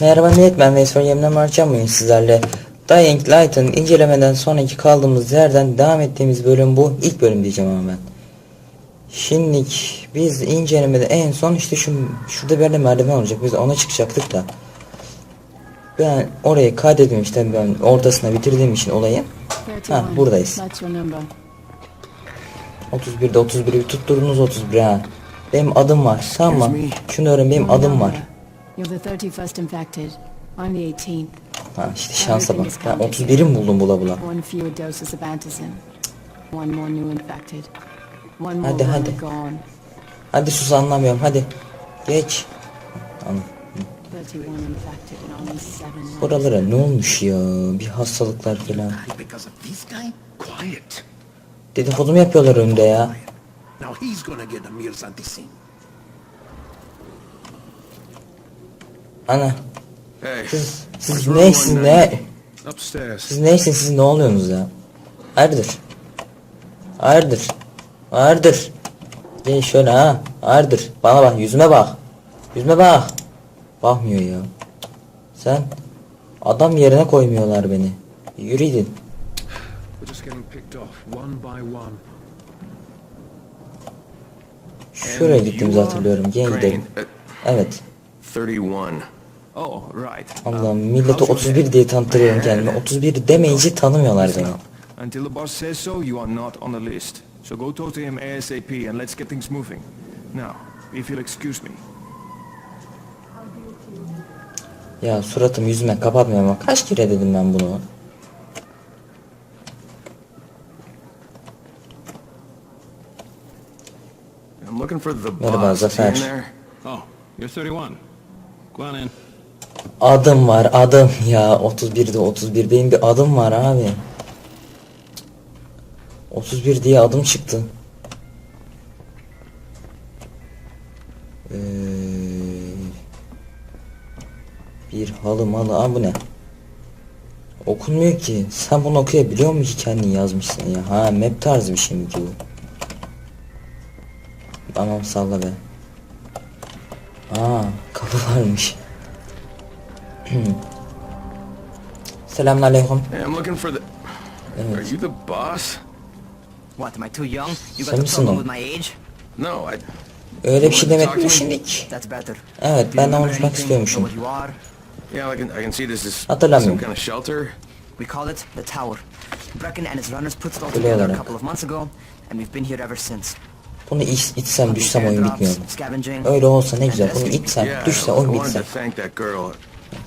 Merhaba millet ben Veysel Yemine Marcan bugün sizlerle. Dying Light'ın incelemeden sonraki kaldığımız yerden devam ettiğimiz bölüm bu. İlk bölüm diyeceğim ama ben. Şimdilik biz incelemede en son işte şu şurada bir yerde merdiven olacak. Biz ona çıkacaktık da. Ben orayı kaydetmemiştim ben ortasına bitirdiğim için olayı. Ha buradayız. That's your number. 31'de 31'i bir tutturdunuz 31 ha. Benim adım var. Tamam mı? Şunu öğren benim adım var You're the 31st infected. I'm the 18th. Ha işte şansa bak. Ben 31'i mi buldum bula bula? One fewer doses of antizin. One more new infected. One more Hadi, hadi. gone. Hadi sus anlamıyorum hadi. Geç. Anladım. 31 infected and only 7 left. Buralara ne olmuş ya? Bir hastalıklar falan. Die because of this guy? Quiet. Dedikodu mu yapıyorlar önde ya? Now he's gonna get a Ana. Siz, siz neysin ne? Siz neysin siz ne oluyorsunuz ya? Hayırdır? Hayırdır? Hayırdır? Gel şöyle ha. Hayırdır? Bana bak yüzüme bak. Yüzüme bak. Bakmıyor ya. Sen adam yerine koymuyorlar beni. One. Şuraya gittiğimizi hatırlıyorum. Gel gidelim. Evet. 31. Oh, right. Allah'ım millete 31 diye tanıtırıyorum kendimi. 31 demeyince tanımıyorlar beni. Until the boss says so, you are not on the list. So go talk to him ASAP and let's get things moving. Now, if you'll excuse me. Ya suratım yüzüme kapatmıyor ama kaç kere dedim ben bunu. I'm looking for the Merhaba, boss. İn Zafer. there? Oh, you're 31. Go on in. Adım var adım ya 31'de 31 benim bir adım var abi. 31 diye adım çıktı. Ee, bir halı malı Aa, bu ne? Okunmuyor ki. Sen bunu okuyabiliyor musun ki kendin yazmışsın ya? Ha map tarzı bir şey mi ki bu? Tamam salla be. Aa kapı varmış. Selamünaleyküm. Hey, I'm looking for the... Are you the boss? What, am I too young? You got a problem with my age? No, I... Öyle bir şey? That's better. Evet ben de anything? istiyormuşum. Hatırlamıyorum. We call it the Tower. Brecken and his runners put it all together a couple of months ago, and we've been here ever since. Bunu iç, içsem düşsem oyun bitmiyor. Öyle olsa ne güzel. Bunu içsem Yeah, düşse oyun bitse.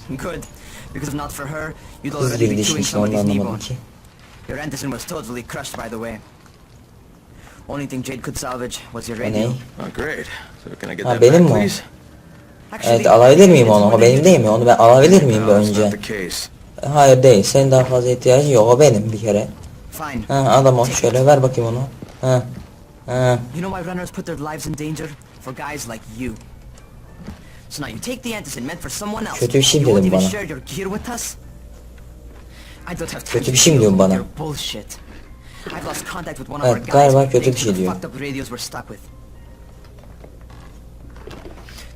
Good. Because if not for her, you'd already be chewing onu somebody's knee bone. ki. Your antigen was totally crushed, by the way. Only thing Jade could salvage was your radio. ne? Oh, great. So can I get Ha, that benim back, mi please? Actually, Evet alabilir miyim onu? O benim değil mi? Onu ben alabilir miyim bir önce? Hayır değil. Senin daha fazla ihtiyacın yok. O benim bir kere. Fine. Ha adam o. Şöyle ver bakayım onu. Ha. Ha. You know why runners put their lives in danger? For guys like you. So now you take the antigen meant for someone else. Kötü bir şey you won't dedin even bana? share your gear with us? I don't have time Kötü to bir şey mi deal diyorsun with bana? your Bullshit. I've lost contact with one of Evet, our guys. galiba kötü thanks bir to şey the diyor. fucked up radios we're stuck with.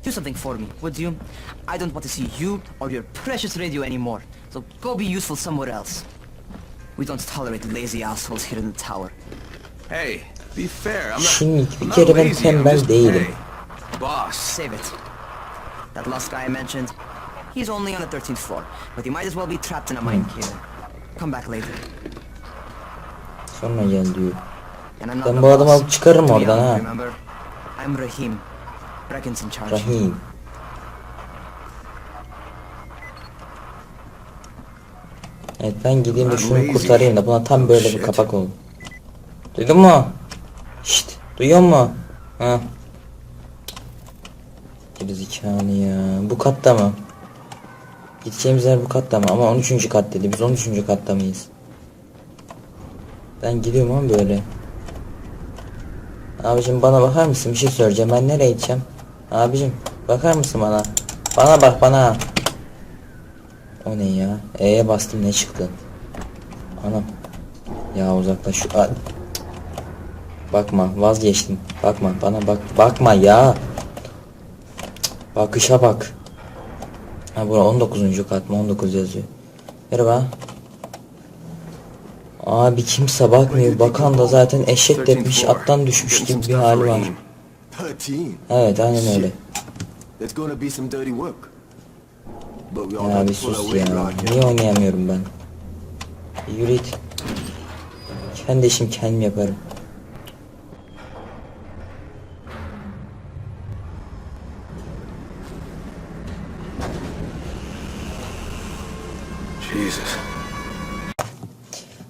Do something for me, would you? I don't want to see you or your precious radio anymore. So go be useful somewhere else. We don't tolerate lazy assholes here in the tower. Hey, be fair. I'm not, Şimdi bir I'm not kere ben lazy. I'm tembel just, değilim. hey, boss. Save it. That last guy I mentioned, he's only on the 13th floor, but he might as well be trapped in a mine cave. Come back later. Sonra gel diyor. And I'm not Ben the bu adamı boss. alıp çıkarırım oradan ha. Remember? I'm Rahim. Brecken's in charge. Rahim. Evet ben gideyim de şunu kurtarayım da buna tam böyle bir kapak oldu. Duydun mu? Şşt duyuyor mu? Ha. Gerizekalı ya. Bu katta mı? Gideceğimiz yer bu katta mı? Ama 13. kat dedi. Biz 13. katta mıyız? Ben gidiyorum ama böyle. Abicim bana bakar mısın? Bir şey söyleyeceğim. Ben nereye gideceğim? Abicim bakar mısın bana? Bana bak bana. O ne ya? E'ye bastım ne çıktı? Anam. Ya uzaklaş şu. Bakma vazgeçtim. Bakma bana bak. Bakma ya. Bakışa bak. Ha bura 19. kat mı 19 yazıyor. Merhaba. Abi kimse bakmıyor. Bakan da zaten eşek tepmiş attan düşmüş gibi bir hali var. 13. Evet aynen öyle. Ya bir sus ya. Niye oynayamıyorum ben? Yürü git. Kendi işim kendim yaparım.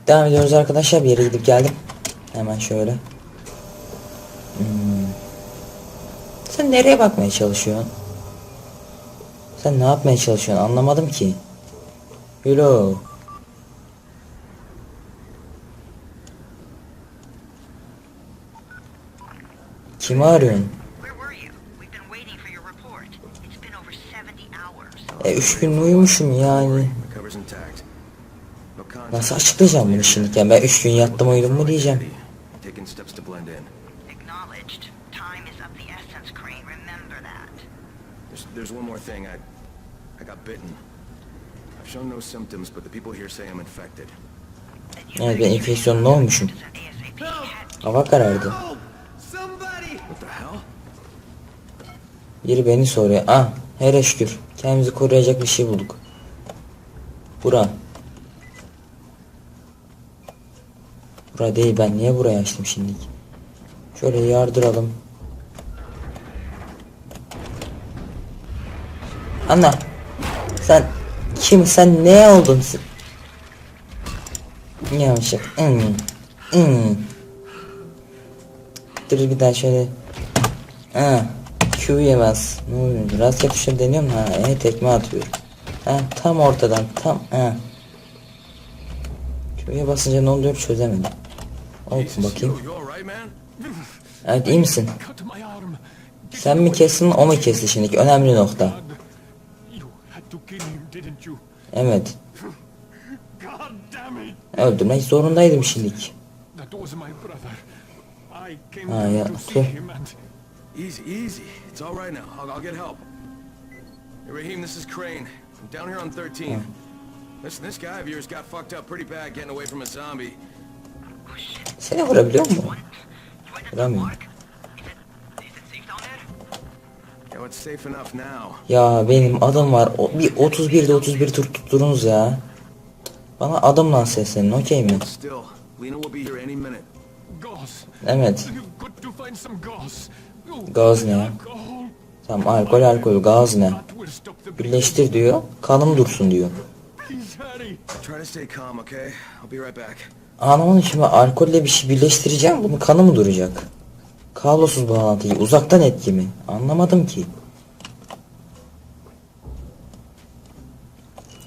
Devam ediyoruz arkadaşlar. Bir yere gidip geldim. Hemen şöyle. Hmm. Sen nereye bakmaya çalışıyorsun? Sen ne yapmaya çalışıyorsun? Anlamadım ki. Hello. Kimi arıyorsun? Where were you? We've been waiting for your report. It's been over 70 hours. E üç gün uyumuşum yani. The cover's intact. No contact. Nasıl açıklayacağım bunu şimdi? Yani ben üç gün yattım uyudum mu diyeceğim. There's, one more thing. I, I got bitten. I've shown no symptoms, but the people here say I'm infected. Evet ben enfeksiyonlu olmuşum. Hava karardı. What the hell? Biri beni soruyor. Ah hele şükür. Kendimizi koruyacak bir şey bulduk. Bura. Bura değil ben niye buraya açtım şimdi? Şöyle yardıralım. Anna. Sen kim sen ne oldun sen? Yavaşlık. Hmm. Hmm. Dur bir daha şöyle. Ha. Q yemez. Ne oluyor? Rastgele tuşları deniyorum ha. E tekme atıyorum. Ha tam ortadan tam ha. Q'ya basınca ne oluyor çözemedim. Olsun bakayım. Evet iyi misin? Sen mi kestin o mu kesti şimdi? Önemli nokta. Evet. Öldürmek zorundaydım şimdilik. That was my brother. I came down yeah, to see cool. him and... Easy, easy. It's all right now. I'll, I'll get help. Hey, Raheem, this is Crane. I'm down here on 13. Listen, this guy of yours got fucked up pretty bad getting away from a zombie. Seni vurabiliyor mu? Vuramıyorum. Ya benim adım var. O, bir 31'de 31 tur tutturunuz ya. Bana adımla seslenin okey mi? Evet. Gaz ne. Tamam alkol alkol gaz ne? Birleştir diyor. Kanım dursun diyor. Anlamadım şimdi alkolle bir şey birleştireceğim. Bunun kanı mı duracak? Kablosuz bağlantıyı uzaktan etki mi? Anlamadım ki.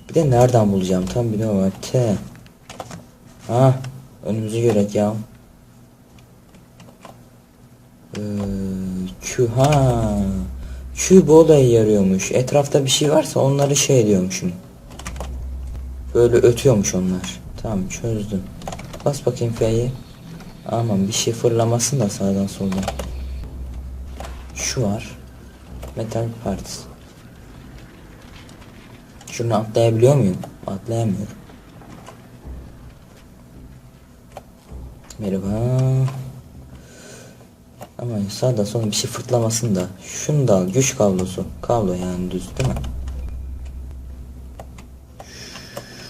Bir de nereden bulacağım? Tam var. T. Ha, önümüzü görek ya. Ee, Q ha. Q bu olaya yarıyormuş. Etrafta bir şey varsa onları şey ediyormuşum. Böyle ötüyormuş onlar. Tamam çözdüm. Bas bakayım F'yi. Aman bir şey fırlamasın da sağdan soldan. Şu var. Metal parts. Şunu atlayabiliyor muyum? Atlayamıyorum. Merhaba. Ama sağda solda bir şey fırtlamasın da. Şunu da al. Güç kablosu. Kablo yani düz değil mi?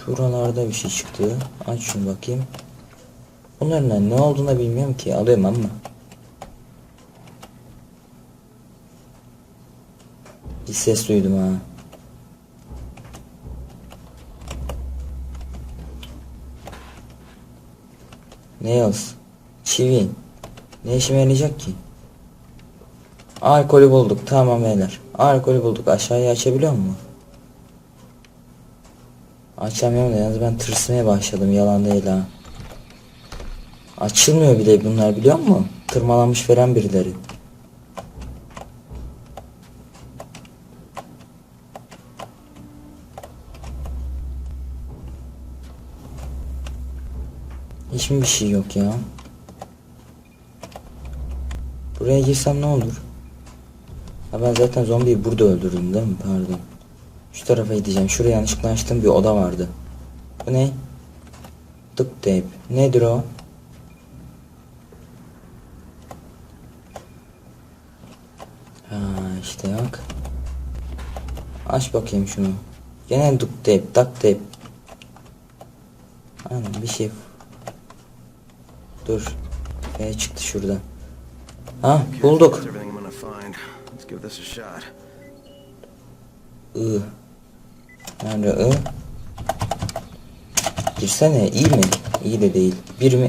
Şuralarda bir şey çıktı. Aç şunu bakayım. Bunların ne olduğunu bilmiyorum ki. Alıyorum ama. Bir ses duydum ha. Nails. Çivi. Ne işime yarayacak ki? Alkolü bulduk. Tamam beyler. Alkolü bulduk. Aşağıya açabiliyor mu? Açamıyorum da yalnız ben tırsmaya başladım. Yalan değil ha. Açılmıyor bile bunlar biliyor musun? Tırmalamış veren birileri. Hiç bir şey yok ya? Buraya girsem ne olur? Ha ben zaten zombiyi burada öldürdüm değil mi? Pardon. Şu tarafa gideceğim. Şuraya yanlışlıkla açtığım bir oda vardı. Bu ne? Duct tape. Nedir o? Ha işte bak. Aç bakayım şunu. Gene duct tape, duct tape. Aynen bir şey. Dur. B çıktı şuradan. Ha bulduk. I. Nerede I? Girsene iyi mi? İyi de değil. Bir mi?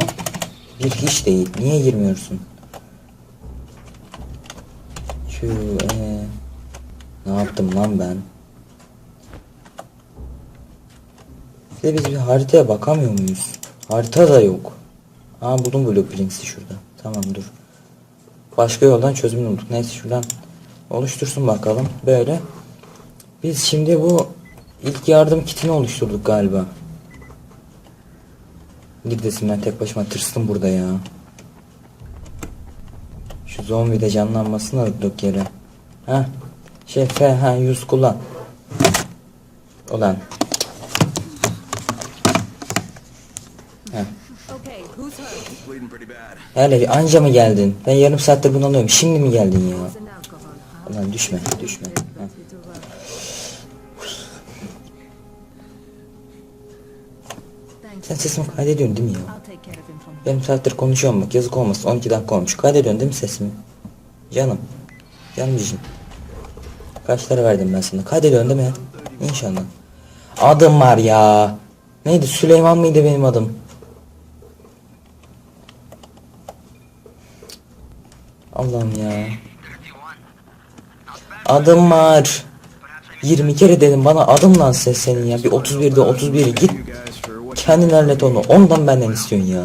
Bir hiç değil. Niye girmiyorsun? Şu ee. Ne yaptım lan ben? Bir biz bir haritaya bakamıyor muyuz? Harita da yok. Aa buldum blueprints'i şurada. Tamam dur. Başka yoldan çözümünü bulduk. Neyse şuradan oluştursun bakalım. Böyle. Biz şimdi bu ilk yardım kitini oluşturduk galiba. Gidesim ben tek başıma tırstım burada ya. Şu zombi de canlanmasın da durduk yere. Ha? Şey F ha yüz kullan. Ulan. Ha. Okay, who's hurt? Bleeding pretty bad. Hele bir anca mı geldin? Ben yarım saattir bunu alıyorum. Şimdi mi geldin ya? Ulan düşme düşme. Ha. Sen sesimi kaydediyorsun değil mi ya? Yarım saattir konuşuyorum bak yazık olmasın 12 dakika olmuş. Kaydediyorsun değil mi sesimi? Canım. Canımcığım. Kaç lira verdim ben sana? Kaydediyorsun değil mi? İnşallah. Adım var ya. Neydi Süleyman mıydı benim adım? Allah'ım ya. Adım var. 20 kere dedim bana adım lan ses senin ya. Bir 31'de 31 git kendin hallet onu. Ondan benden istiyorsun ya.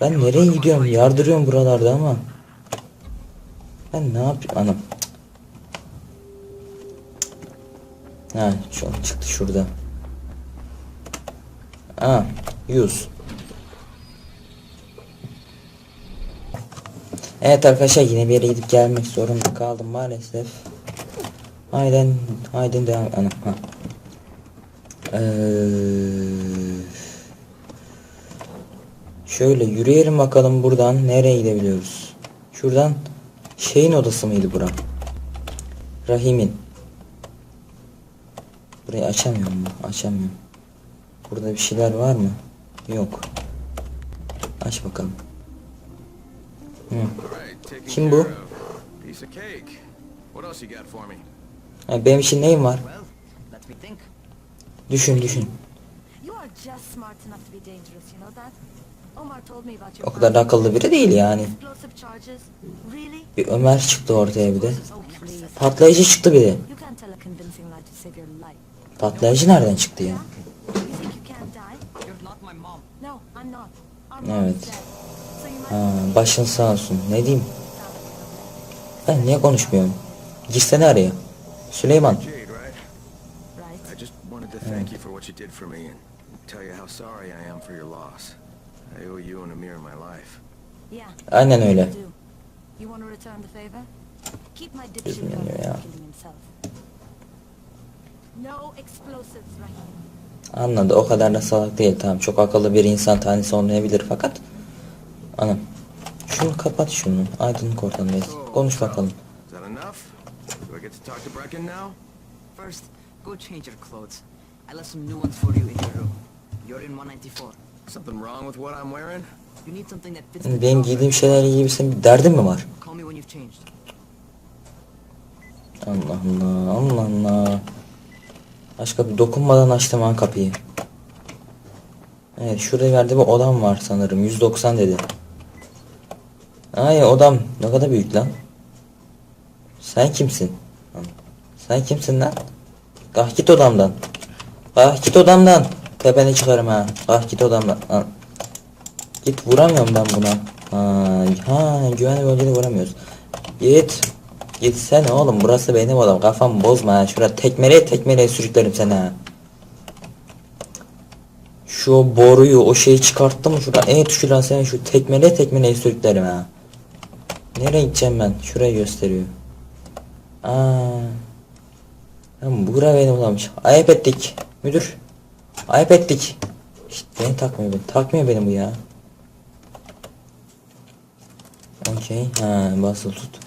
Ben nereye gidiyorum? Yardırıyorum buralarda ama. Ben ne yapayım anam. Ha, şu an çıktı şurada. Ha, 100. Evet arkadaşlar yine bir yere gidip gelmek zorunda kaldım maalesef. Hayden, hayden devam. Anam, ha. Ee, Şöyle yürüyelim bakalım buradan nereye gidebiliyoruz. Şuradan şeyin odası mıydı bura? Rahim'in. Burayı açamıyorum? Açamıyorum. Burada bir şeyler var mı? Yok. Aç bakalım. Hı. Kim bu? Ha, benim için neyim var? Düşün düşün. O kadar da akıllı biri değil yani. Bir Ömer çıktı ortaya bir de. Patlayıcı çıktı bir de. Patlayıcı nereden çıktı ya? Evet. Ha, başın sağ olsun. Ne diyeyim? Ben niye konuşmuyorum? Girsene araya. Süleyman. Jade, right? right? I just wanted to thank you for what you did for me and tell you how sorry I am for your loss. I owe you and Amir my life. Yeah. Aynen öyle. yanıyor ya. Anladı. O kadar da salak değil. Tamam. Çok akıllı bir insan tanesi olmayabilir fakat. Anam. Şunu kapat şunu. Aydınlık ortamdayız. Konuş bakalım. First, go change your clothes. I left some new ones for you in your room. You're in 194. Something wrong with what I'm wearing? You need something that fits the Benim job. giydiğim şeylerle ilgili senin bir derdin mi var? Call me when you've changed. Allah Allah. Allah Allah. Başka bir dokunmadan açtım ha kapıyı. Evet şurada yerde bir odam var sanırım. 190 dedi. Ay odam ne kadar büyük lan. Sen kimsin? Sen kimsin lan? Kalk git odamdan. Kalk git odamdan. Tepene çıkarım ha. Kalk git odamdan. Lan. Git vuramıyorum ben buna. Ha, ha güvenli bölgede vuramıyoruz. Git. Gitsene oğlum burası benim odam. Kafamı bozma ha. Şurada tekmeleye tekmeleye sürüklerim seni ha. Şu boruyu o şeyi çıkarttım mı şuradan en tuşuyla seni şu tekmeleye tekmeleye sürüklerim ha. Nereye gideceğim ben? Şuraya gösteriyor. Aa. Lan bura beni bulamış. Ayıp ettik. Müdür. Ayıp ettik. İşte beni takmıyor beni. Takmıyor beni bu ya. Okey. Ha basılı tut.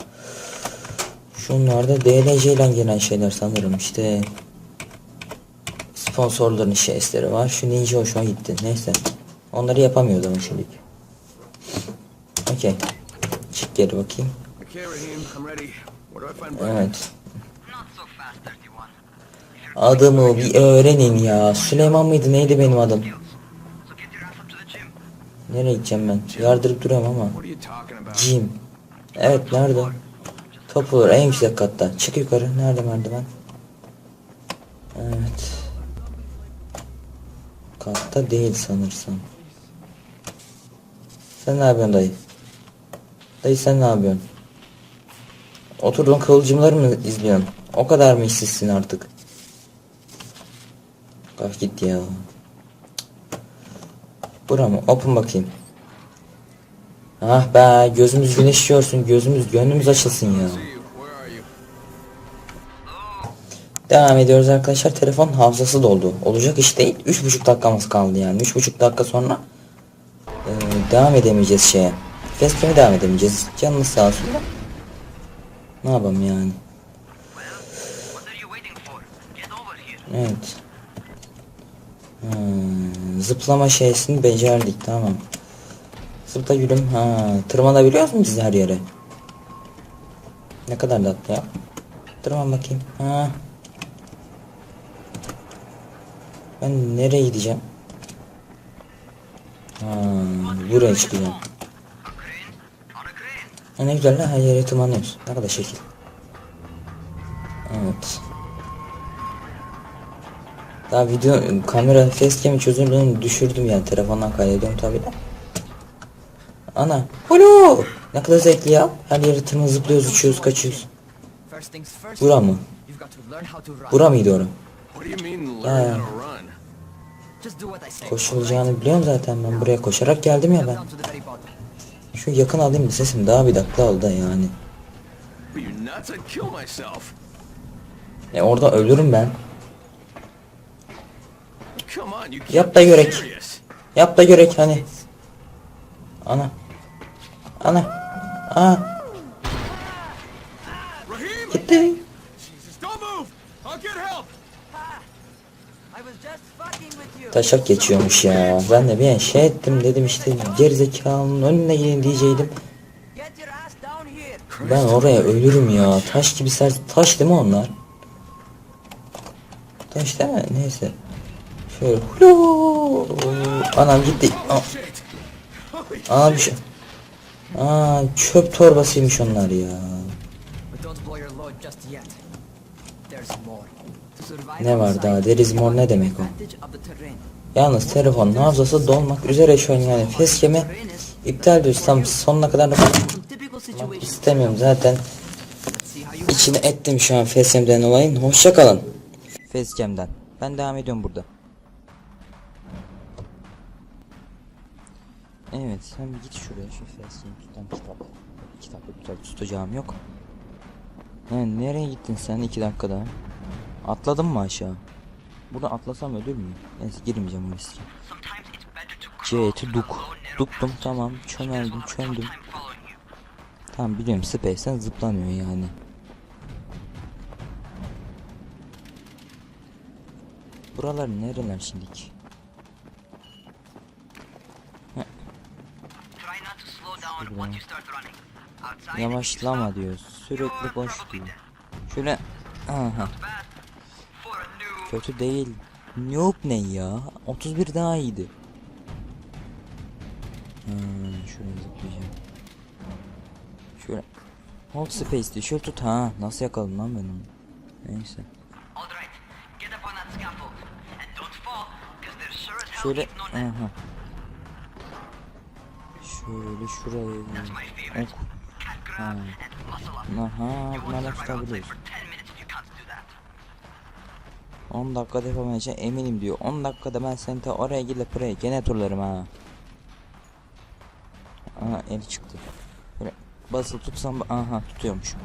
Şunlar da DLC ile gelen şeyler sanırım işte. Sponsorların şeyleri var. Şu ninja hoşuma gitti. Neyse. Onları yapamıyoruz ama şimdilik. Okey. Çık geri bakayım. Evet. Not so fast, 31. Adımı bir öğrenin ya. Süleyman mıydı neydi benim adım? Nereye gideceğim ben? Yardırıp duruyorum ama. Jim. Evet nerede? Top olur en yüksek katta. Çık yukarı. Nerede merdiven? Evet. Katta değil sanırsam. Sen ne yapıyorsun dayı? Dayı sen ne yapıyorsun? Oturduğun kıvılcımları mı izliyorsun? O kadar mı işsizsin artık? Kalk git ya. Bura mı? Open bakayım. Ah be gözümüz güneşiyorsun gözümüz gönlümüz açılsın ya. Devam ediyoruz arkadaşlar telefon hafızası doldu. Olacak iş değil 3,5 dakikamız kaldı yani 3,5 dakika sonra e, devam edemeyeceğiz şeye. Facecam'e devam edemeyeceğiz. Canınız sağ olsun da. Ne yapalım yani. Evet. Hmm, zıplama şeysini becerdik tamam. Zıpla gülüm. Ha, tırmanabiliyor musun biz her yere? Ne kadar tatlı ya. Tırman bakayım. Ha. Ben nereye gideceğim? Ha, buraya çıkacağım. A crane? On a crane. Ha, ne güzel lan her yere tırmanıyoruz. Ne kadar şekil. Evet. Daha video kamera facecam'i çözünürlüğünü düşürdüm yani telefondan kaydediyorum tabi de. Ana. Alo. Ne kadar zevkli ya. Her yere tırma zıplıyoruz, uçuyoruz, kaçıyoruz. Bura mı? Bura mıydı ora? What do you mean, learn Yeah. how to run? Just do what I say. Koşulacağını biliyorum zaten ben buraya koşarak geldim ya ben. Şu yakın alayım bir sesim daha bir dakika oldu yani. E orada ölürüm ben. Yap da görek. Yap da görek hani. Ana. Ana. Aa gitti. Jesus, don't move! I'll get help! I was just fucking with you. Taşak geçiyormuş ya. Ben de bir an şey ettim dedim işte gerizekalının önüne gidin diyeceydim. Ben oraya ölürüm ya. Taş gibi ser taş değil mi onlar? Taş değil mi? Neyse. Şöyle. Hulu. Anam gitti. Aa bir şey. Aa çöp torbasıymış onlar ya. But don't blow your load just yet. There's more. To survive Ne var daha? There is more ne demek o? Yalnız telefonun hafızası dolmak üzere şu an yani facecam'i iptal diyoruz tam sonuna kadar da istemiyorum zaten. İçine ettim şu an facecam'den olayın. Hoşça kalın. Facecam'den ben devam ediyorum burada. Evet sen bir git şuraya şu facecam tutan kitap. Kitap tabii tutacağım yok. Ha, nereye gittin sen iki dakikada atladın mı aşağı Burada atlasam ölür müyüm? Neyse girmeyeceğim o riske. Sometimes it's better to C duk. Duktum tamam. Çömeldim you. Tamam biliyorum Space'den zıplanıyor yani. Buralar nereler. Outside, Yavaşlama diyor. Sürekli boş diyor. Şöyle aha bad for a new kötü değil. Noob ne ya? 31 daha iyiydi. Hmm, şöyle zıplayacağım. Şöyle Hold space diyor. Şöyle tut ha. Nasıl yakaladım lan ben onu? Neyse. Şöyle aha. Şöyle favorite. ok. Ha. Aha You bunlarla won't survive outside tutabiliyoruz. for 10 minutes if you can't do that. 10 dakikada yapamayacağım eminim diyor. 10 dakikada ben seni ta oraya gidip buraya gene turlarım ha. Aha el çıktı. Böyle basılı tutsam aha tutuyormuş.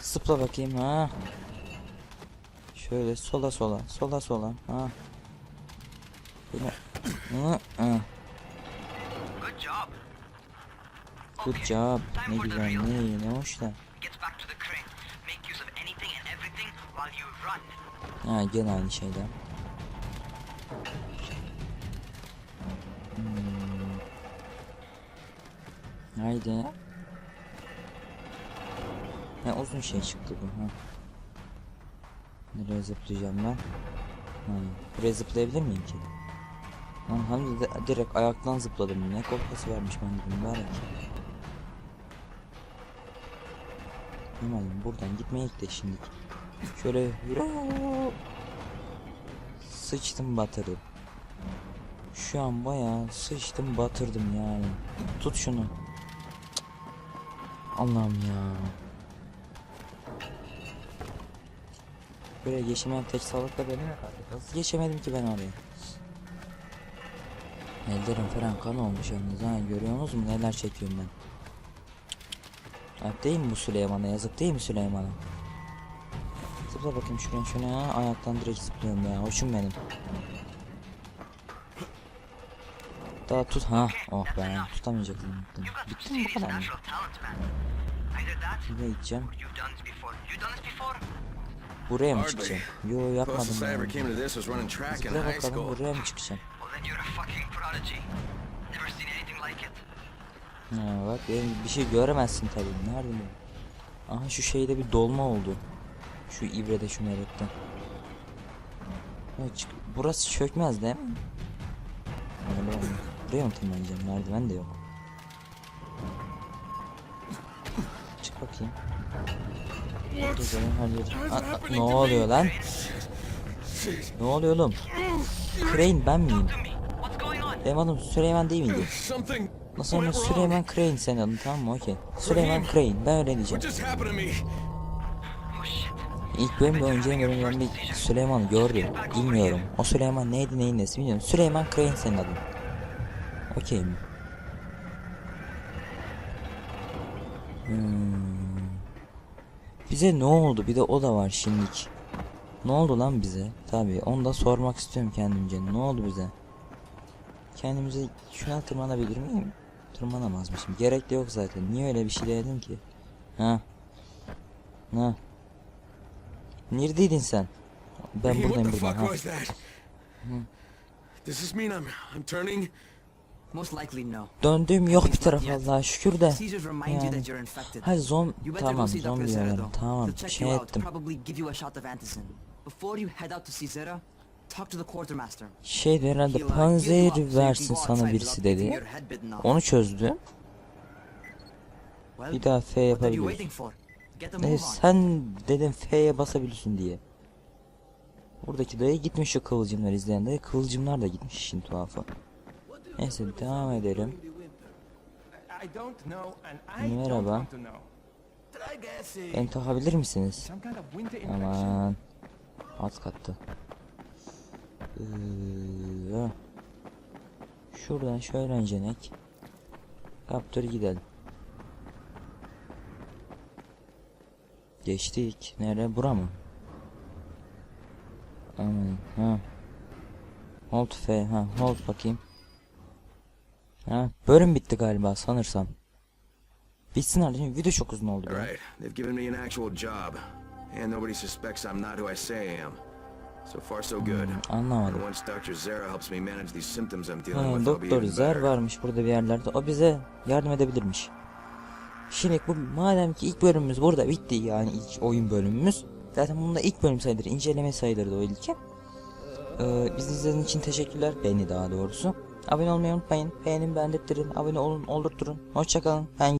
Zıpla bakayım ha. Şöyle sola sola sola sola ha. Böyle. Hı, hı. Good job. Good job. Ne güzel ne ne hoş da. Get back to the crane. Make use of anything and everything while you run. Ha gene aynı şeyden. Hmm. Haydi. Ne uzun şey çıktı bu ha. Nereye zıplayacağım ben? Ha, buraya zıplayabilir miyim ki? Lan hem de direkt ayaktan zıpladım. Ne korkması varmış bende mübarek. Hemen buradan gitmeye de şimdi. Şöyle. Sıçtım batırdım. Şu an bayağı sıçtım batırdım yani. Tut şunu. Allah'ım ya. Böyle geçemem tek sağlıkla beni mi kaldı? Geçemedim ki ben oraya? Ellerim falan kan olmuş yalnız ha görüyorsunuz mu neler çekiyorum ben. Ayıp değil mi bu Süleyman'a yazık değil mi Süleyman'a? Zıpla bakayım şuradan şöyle ha ayaktan direkt zıplıyorum ya hoşum benim. Daha tut ha oh be tutamayacaktım. Bitti mi bu kadar mı? Nereye gideceğim? Buraya mı çıkacağım? Yo yapmadım ya. in Zıpla bakalım buraya mı çıkacağım? Ha bak bir şey göremezsin tabii. Nerede bu? Aha şu şeyde bir dolma oldu. Şu ibrede şu merekte. Ya çık- burası çökmez olmuyor. Buraya mı tırmanacağım? Merdiven de yok. Çık bakayım. Ne oluyor lan? Ne oluyor oğlum? Crane ben miyim? Benim adım Süleyman değil miydi? Nasıl. Süleyman Crane senin adın tamam mı? Okey. Süleyman Crane ben öyle. İlk bölümde oynayacağım bölümden bir Süleyman'ı gördüm. Bilmiyorum. O Süleyman neydi neyin nesi bilmiyorum. Süleyman Crane senin adın. Okey mi? Hmm. Bize ne oldu? Bir de o da var şimdilik. Ne oldu lan bize? Tabii onu da sormak istiyorum kendimce. Ne oldu bize? Kendimize şuna tırmanabilir miyim? Tırmanamazmışım. Gerek de yok zaten. Niye öyle bir şey dedim ki? Ha? Ha? Neredeydin sen? Ben Raheem, buradayım what the buradan. fuck Ha. was that? Does this mean I'm I'm turning? Most likely no. Döndüğüm yok bir taraf. Allah'a şükür de. Yani. Hayır zom tamam zombi though. Tamam şey ettim. Şey de herhalde uh, can versin sana birisi dedi. Onu çözdü. Bir daha F yapabiliyorsun. E, sen dedim F'ye basabilirsin diye. Buradaki dayı gitmiş o kıvılcımlar izleyen dayı. Kıvılcımlar da gitmiş işin tuhafı. Neyse devam edelim. Merhaba. Beni takabilir misiniz? Aman. Alt katta. Ee, şuradan şöyle öncenek. Kaptır gidelim. Geçtik. Nere? Bura mı? Aman. Ha. Hold F. Ha. Hold bakayım. Ha. Bölüm bitti galiba sanırsam. Bitsin artık. Video çok uzun oldu. Right, they've given me an actual job, and nobody suspects I'm not who I say I am. So far, so good. Anlamadım. And once Dr. Zera helps me manage these symptoms I'm dealing with, Doktor Zer varmış burada bir yerlerde. O bize yardım edebilirmiş. Şimdi bu madem ki ilk bölümümüz burada bitti yani ilk oyun bölümümüz. Zaten bunun da ilk bölüm sayılır. inceleme sayılırdı o ilki. Ee, bizi izlediğiniz için teşekkürler. Beni daha doğrusu. Abone olmayı unutmayın. Beğenin beğendirttirin. Abone olun oldurtturun. Hoşçakalın. Ben